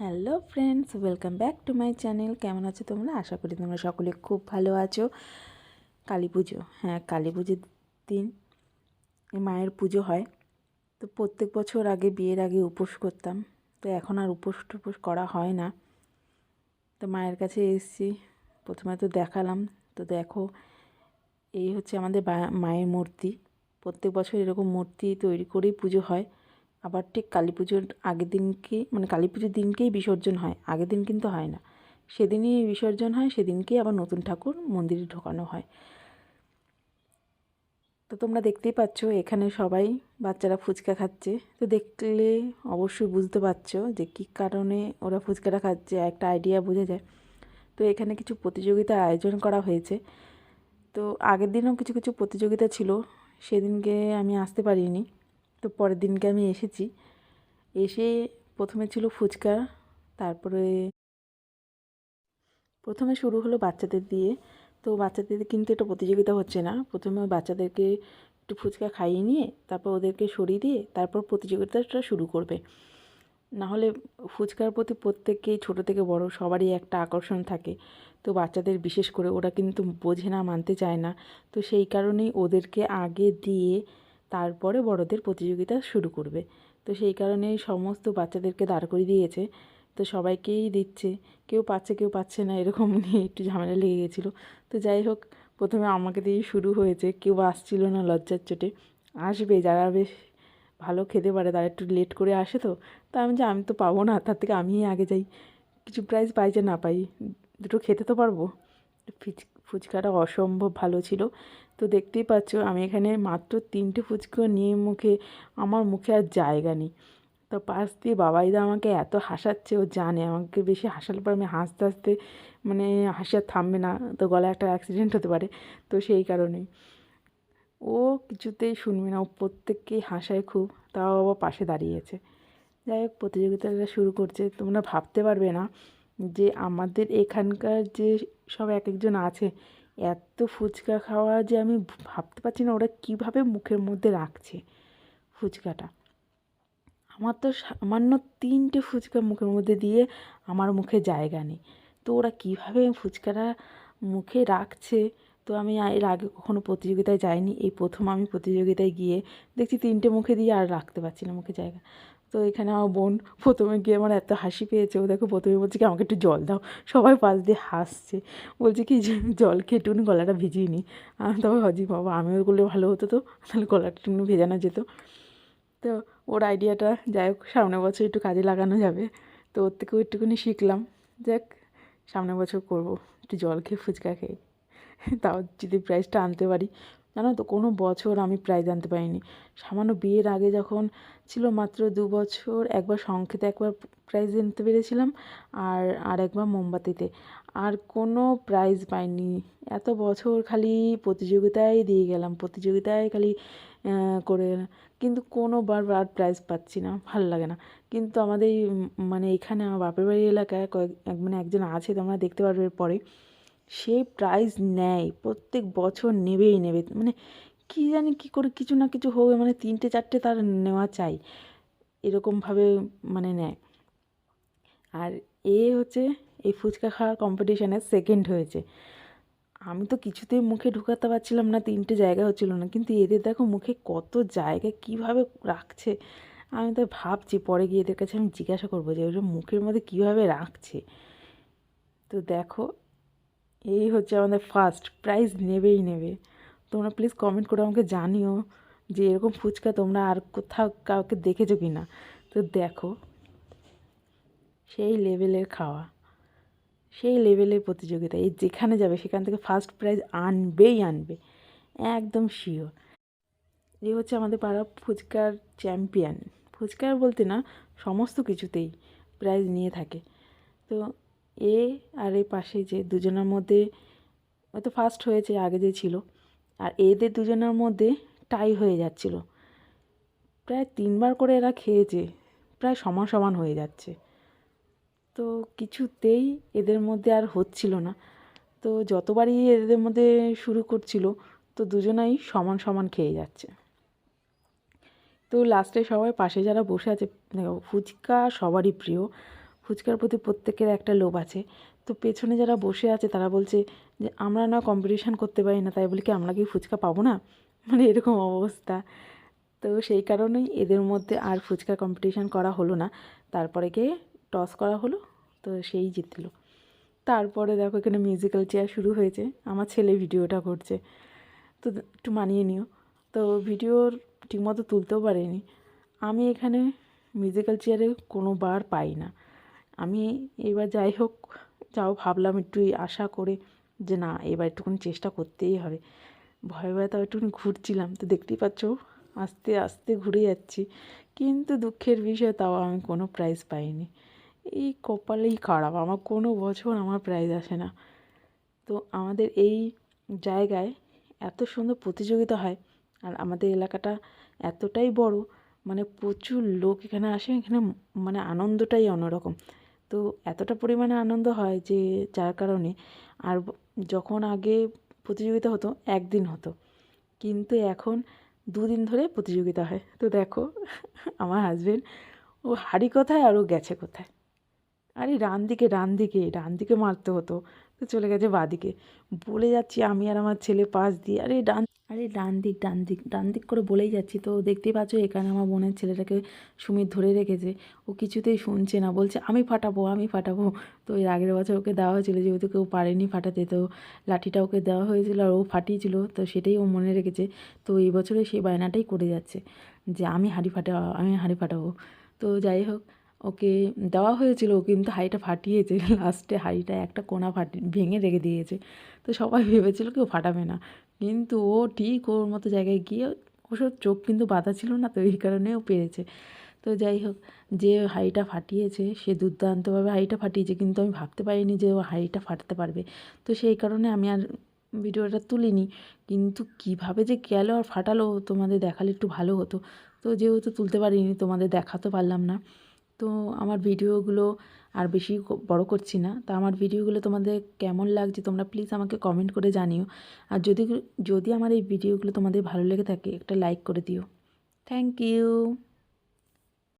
Hello friends, welcome back to my channel. কেমন আছো তোমরা? আশা করি তোমরা সকলে খুব ভালো আছো। কালী পুজো হ্যাঁ কালী পুজোর দিন মায়ের পুজো হয়। তো প্রত্যেক বছর আগে বিয়ের আগে উপোস করতাম। তো এখন আর উপোস টুপোস করা হয় না। তো মায়ের কাছে এসেছি। প্রথমে তো দেখালাম। তো দেখো, এই হচ্ছে আমাদের মায়ের মূর্তি। প্রত্যেক বছর এরকম মূর্তি তৈরি করেই পুজো হয়। আবার ঠিক কালী পুজোর আগের দিনকে মানে কালী পুজোর দিনকেই বিসর্জন হয়, আগের দিন কিন্তু হয় না। সেদিনই বিসর্জন হয়, সেদিনকেই আবার নতুন ঠাকুর মন্দিরে ঢোকানো হয়। তো তোমরা দেখতেই পাচ্ছ, এখানে সবাই বাচ্চারা ফুচকা খাচ্ছে। তো দেখলে অবশ্যই বুঝতে পারছ যে কী কারণে ওরা ফুচকাটা খাচ্ছে, একটা আইডিয়া বোঝা যায়। তো এখানে কিছু প্রতিযোগিতার আয়োজন করা হয়েছে। তো আগের দিনও কিছু কিছু প্রতিযোগিতা ছিল, সেদিনকে আমি আসতে পারিনি। তো পরের দিনকে আমি এসেছি। এসে প্রথমে ছিল ফুচকা, তারপরে প্রথমে শুরু হলো বাচ্চাদের দিয়ে। তো বাচ্চাদের কিন্তু এটা প্রতিযোগিতা হচ্ছে না। প্রথমে বাচ্চাদেরকে একটু ফুচকা খাইয়ে নিয়ে, তারপর ওদেরকে সরিয়ে দিয়ে, তারপর প্রতিযোগিতাটা শুরু করবে। না হলে ফুচকার প্রতি প্রত্যেককেই ছোটো থেকে বড় সবারই একটা আকর্ষণ থাকে। তো বাচ্চাদের বিশেষ করে ওরা কিন্তু বোঝে না, মানতে চায় না। তো সেই কারণেই ওদেরকে আগে দিয়ে তারপরে বড়দের প্রতিযোগিতা শুরু করবে। তো সেই কারণেই সমস্ত বাচ্চাদেরকে দাঁড় করিয়ে দিয়েছে। তো সবাইকেই দিচ্ছে। কেউ পাচ্ছে কেউ পাচ্ছে না, এরকম নিয়ে একটু ঝামেলা লেগে গেছিল। তো যাই হোক, প্রথমে আমাকে দিয়েই শুরু হয়েছে। কেউ আসছিল না লজ্জার চোটে। আসবে, যারা বেশ ভালো খেতে পারে, তারা একটু লেট করে আসে তো। তা আমি যে, আমি তো পাবো না, তার থেকে আমিই আগে যাই। কিছু প্রাইজ পাই যে, না পাই, দুটো খেতে তো পারব। ফিচ ফুচকাটা অসম্ভব ভালো ছিল। তো দেখতেই পাচ্ছ, আমি এখানে মাত্র তিনটে ফুচকা নিয়ে মুখে, আমার মুখে আর জায়গা নেই। তো পাশ দিয়ে বাবাইদা আমাকে এত হাসাচ্ছে, ও জানে, আমাকে বেশি হাসার পর আমি হাসতে হাসতে মানে হাসি আর থামবে না, তো গলায় একটা অ্যাক্সিডেন্ট হতে পারে, তো সেই কারণেই। ও কিছুতেই শুনবে না, ও প্রত্যেককেই হাসায় খুব, তাও আবার পাশে দাঁড়িয়েছে। যাই হোক, প্রতিযোগিতাটা শুরু করছে, তোমরা ভাবতে পারবে না যে আমাদের এখানকার যে সব এক একজন আছে। এত ফুচকা খাওয়া যে আমি ভাবতে পারছি না ওরা কীভাবে মুখের মধ্যে রাখছে ফুচকাটা। আমার তো সামান্য তিনটে ফুচকা মুখের মধ্যে দিয়ে আমার মুখে জায়গা নেই। তো ওরা কীভাবে ফুচকাটা মুখে রাখছে? তো আমি এর আগে কখনো প্রতিযোগিতায় যাইনি। এই প্রথম আমি প্রতিযোগিতায় গিয়ে দেখছি তিনটে মুখে দিয়ে আর রাখতে পারছি না মুখে জায়গা। তো এখানে আমার বোন প্রথমে গিয়ে আমার এত হাসি পেয়েছে। ও দেখো প্রথমে বলছে কি, আমাকে একটু জল দাও। সবাই পাশ দিয়ে হাসছে। বলছে কি, যে জল খেয়ে একটুখানি গলাটা ভিজিয়ে নিই। আমি তবে ভাবছি, বাবা, আমিও করলে ভালো হতো তো। তাহলে গলাটা একটু ভেজানো যেত। তো ওর আইডিয়াটা যাই হোক সামনের বছর একটু কাজে লাগানো যাবে। তো ওর থেকেও একটুখানি শিখলাম। যাক সামনের বছর করব, একটু জল খেয়ে ফুচকা খেয়ে। তাও যদি প্রাইজটা আনতে পারি। জানো তো, কোনো বছর আমি প্রাইজ আনতে পারিনি। সামান্য বিয়ের আগে যখন ছিল মাত্র দু বছর, একবার সংখ্যাতে একবার প্রাইজ আনতে পেরেছিলাম আর আর একবার মোমবাতিতে। আর কোনো প্রাইজ পাইনি। এত বছর খালি প্রতিযোগিতায় দিয়ে গেলাম, প্রতিযোগিতায় খালি করে। কিন্তু কোনোবার আর প্রাইজ পাচ্ছি না, ভালো লাগে না। কিন্তু আমাদের মানে এখানে আমার বাপের বাড়ি এলাকায় কয়েক মানে একজন আছে, তোমরা দেখতে পারবে পরে। সে প্রাইজ নেয়, প্রত্যেক বছর নেবেই নেবে। মানে কী জানি কী করে কিছু না কিছু হবে মানে তিনটে চারটে তার নেওয়া চাই, এরকমভাবে মানে নেয়। আর এ হচ্ছে, এই ফুচকা খাওয়ার কম্পিটিশানে সেকেন্ড হয়েছে। আমি তো কিছুতেই মুখে ঢুকাতে পারছিলাম না, তিনটে জায়গা হচ্ছিল না। কিন্তু এদের দেখো মুখে কত জায়গা, কীভাবে রাখছে? আমি তো ভাবছি, পরে গিয়ে এদের কাছে আমি জিজ্ঞাসা করব যে ওটা মুখের মধ্যে কীভাবে রাখছে? তো দেখো এই হচ্ছে আমাদের ফার্স্ট প্রাইজ নেবেই নেবে। তোমরা প্লিজ কমেন্ট করে আমাকে জানিও যে এরকম ফুচকা তোমরা আর কোথাও কাউকে দেখেছ কি না তো দেখো, সেই লেভেলের খাওয়া, সেই লেভেলের প্রতিযোগিতা, এই যেখানে যাবে সেখান থেকে ফার্স্ট প্রাইজ আনবেই আনবে, একদম শিওর এই হচ্ছে আমাদের পাড়া ফুচকার চ্যাম্পিয়ন ফুচকার বলতে না, সমস্ত কিছুতেই প্রাইজ নিয়ে থাকে। তো এ আর এই পাশে যে দুজনের মধ্যে হয়তো ফার্স্ট হয়েছে, আগে যে ছিল, আর এদের দুজনের মধ্যে টাই হয়ে যাচ্ছিল। প্রায় তিনবার করে এরা খেয়েছে, প্রায় সমান সমান হয়ে যাচ্ছে। তো কিছুতেই এদের মধ্যে আর হচ্ছিল না। তো যতবারই এদের মধ্যে শুরু করছিল, তো দুজনাই সমান সমান খেয়ে যাচ্ছে। তো লাস্টে সবাই পাশে যারা বসে আছে ফুচকা সবারই প্রিয়। ফুচকার প্রতি প্রত্যেকের একটা লোভ আছে। তো পেছনে যারা বসে আছে, তারা বলছে যে, আমরা না কম্পিটিশান করতে পারি না, তাই বলি কি আমরা কি ফুচকা পাবো না? মানে এরকম অবস্থা। তো সেই কারণেই এদের মধ্যে আর ফুচকা কম্পিটিশান করা হলো না। তারপরে গিয়ে টস করা হলো, তো সেই জিতলো। তারপরে দেখো এখানে মিউজিক্যাল চেয়ার শুরু হয়েছে। আমার ছেলে ভিডিওটা করছে। তো একটু মানিয়ে নিও। তো ভিডিওর ঠিকমতো তুলতেও পারিনি। আমি এখানে মিউজিক্যাল চেয়ারে কোনো বার পাই না। আমি এবার যাই হোক, যাও ভাবলাম একটু আশা করে যে না, এবার একটুখানি চেষ্টা করতেই হবে। ভয়ে ভয়ে তাও একটুখানি ঘুরছিলাম। তো দেখতেই পাচ্ছ, আস্তে আস্তে ঘুরে যাচ্ছি। কিন্তু দুঃখের বিষয়, তাও আমি কোনো প্রাইজ পাইনি। এই কপালেই খারাপ, আমার কোনো বছর আমার প্রাইজ আসে না। তো আমাদের এই জায়গায় এত সুন্দর প্রতিযোগিতা হয়, আর আমাদের এলাকাটা এতটাই বড় মানে প্রচুর লোক এখানে আসে, এখানে মানে আনন্দটাই অন্যরকম। তো এতটা পরিমাণে আনন্দ হয় যে যার কারণে। আর যখন আগে প্রতিযোগিতা হতো, একদিন হতো। কিন্তু এখন দুদিন ধরে প্রতিযোগিতা হয়। তো দেখো, আমার হাজবেন্ড ও হাঁড়ি কোথায় আর ও গেছে কোথায়? আরে ডান দিকে ডান দিকে ডান দিকে মারতে হতো। তো চলে গেছে বাঁদিকে বলে যাচ্ছি আমি আর আমার ছেলে পাশ দিয়ে। আরে ডান আরে ডান দিক ডান দিক ডান দিক করে বলেই যাচ্ছি। তো দেখতেই পাচ্ছ এখানে আমার বোনের ছেলেটাকে সুমিত ধরে রেখেছে। ও কিছুতেই শুনছে না। বলছে, আমি ফাটাবো আমি ফাটাবো। তো এর আগের বছর ওকে দেওয়া হয়েছিল, যেহেতু কেউ পারেনি ফাটাতে, তো লাঠিটা ওকে দেওয়া হয়েছিল আর ও ফাটিয়েছিল। তো সেটাই ও মনে রেখেছে। তো এই বছরে সেই বায়নাটাই করে যাচ্ছে যে, আমি হাঁড়ি ফাটা, আমি হাঁড়ি ফাটাবো। তো যাই হোক ওকে দেওয়া হয়েছিল, ও কিন্তু হাঁড়িটা ফাটিয়েছে। লাস্টে হাঁড়িটা একটা কোনা ফাটি, ভেঙে রেখে দিয়েছে। তো সবাই ভেবেছিল কেউ ফাটাবে না। কিন্তু ও ঠিক ওর মতো জায়গায় গিয়ে ওসব চোখ কিন্তু বাঁধা ছিল না, তো এই কারণে ও পেরেছে। তো যাই হোক, যে হাঁড়িটা ফাটিয়েছে, সে দুর্দান্তভাবে হাঁড়িটা ফাটিয়েছে, কিন্তু আমি ভাবতে পারিনি যে ও হাঁড়িটা ফাটাতে পারবে। তো সেই কারণে আমি আর ভিডিওটা তুলিনি। কিন্তু কীভাবে যে গেলো আর ফাটালো, তোমাদের দেখালে একটু ভালো হতো। তো যেহেতু তুলতে পারিনি, তোমাদের দেখাতে পারলাম না। তো আমার ভিডিওগুলো আর বেশি বড় করছি না। তা আমার ভিডিওগুলো তোমাদের কেমন লাগছে তোমরা প্লিজ আমাকে কমেন্ট করে জানিও। আর যদি যদি আমার এই ভিডিওগুলো তোমাদের ভালো লেগে থাকে একটা লাইক করে দিও। Thank you